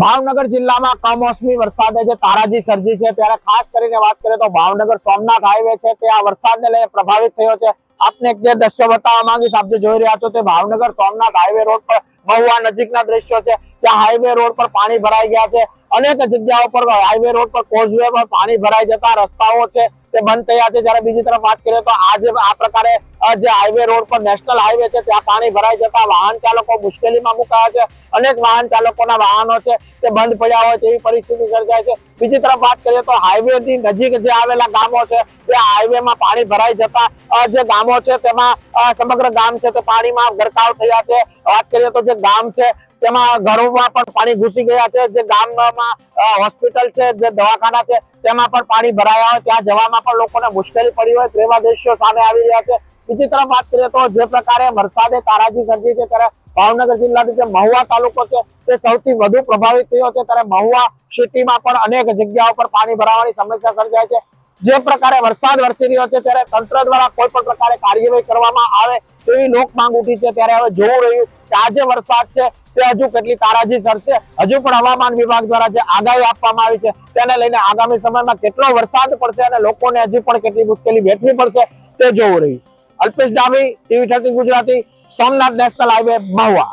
ભાવનગર જિલ્લામાં કમોસમી વરસાદે જે તારાજી સર્જી છે. ત્યારે ખાસ કરીને વાત કરીએ તો ભાવનગર સોમનાથ હાઈવે છે, તે આ વરસાદને લઈને પ્રભાવિત થયો છે. આપને એક જે દ્રશ્ય બતાવવા માંગીશ, આપ જે જોઈ રહ્યા છો તે ભાવનગર સોમનાથ હાઈવે રોડ પર મહુવા નજીકના દ્રશ્યો છે. ત્યાં હાઈવે રોડ પર પાણી ભરાઈ ગયા છે. અનેક જગ્યાઓ પર હાઈવે રોડ પર કોઝવે પર પાણી ભરાઈ જતા રસ્તાઓ છે, તે બંધ થયા છે. જ્યારે બીજી તરફ વાત કરીએ તો આજે આ પ્રકારે જે હાઈવે રોડ પર નેશનલ હાઈવે છે, ત્યાં પાણી ભરાઈ જતા વાહન ચાલકો મુશ્કેલીમાં મુકાયા છે. અનેક વાહન ચાલકોના વાહનો છે, તે બંધ પડ્યા હોય તેવી પરિસ્થિતિ સર્જાય છે. બીજી તરફ વાત કરીએ તો હાઈવે ની નજીક જે આવેલા ગામો છે, તે હાઈવે માં પાણી ભરાઈ જતા જે ગામો છે, તેમાં સમગ્ર ગામ છે, તે પાણીમાં ગરકાવ થયા છે. વાત કરીએ તો જે ગામ છે તેમાં ઘરોમાં પણ પાણી ઘૂસી ગયા છે, જે ગામમાં હોસ્પિટલ છે, જે દવાખાના છે, તેમાં પણ પાણી ભરાયા હોય, ત્યાં જવામાં પણ લોકોને મુશ્કેલી પડી હોય, તેવા દ્રશ્યો સામે આવી રહ્યા છે. બીજી તરફ વાત કરીએ તો જે પ્રકારે વરસાદે તારાજી સર્જી છે, ત્યારે ભાવનગર જિલ્લાનો જે મહુવા તાલુકો છે, તે સૌથી વધુ પ્રભાવિત થયો છે, ત્યારે મહુવા સિટીમાં પણ અનેક જગ્યાઓ પર પાણી ભરાવાની સમસ્યા સર્જાય છે. જે પ્રકારે વરસાદ વરસી રહ્યો છે, ત્યારે તંત્ર દ્વારા કોઈ પણ પ્રકારે કાર્યવાહી કરવામાં આવે તેવી લોક માંગ ઉઠી છે. ત્યારે હવે જોવું રહ્યું કે આ જે વરસાદ છે, તે હજુ કેટલી તારાજી સરશે હજુ પણ હવામાન વિભાગ દ્વારા જે આગાહી આપવામાં આવી છે, તેને લઈને આગામી સમયમાં કેટલો વરસાદ પડશે અને લોકોને હજી પણ કેટલી મુશ્કેલી વેઠવી પડશે, તે જોવું રહ્યું. Alpesh Dabhi, TV thirty Gujarati, Somnath national highway, Mahuva.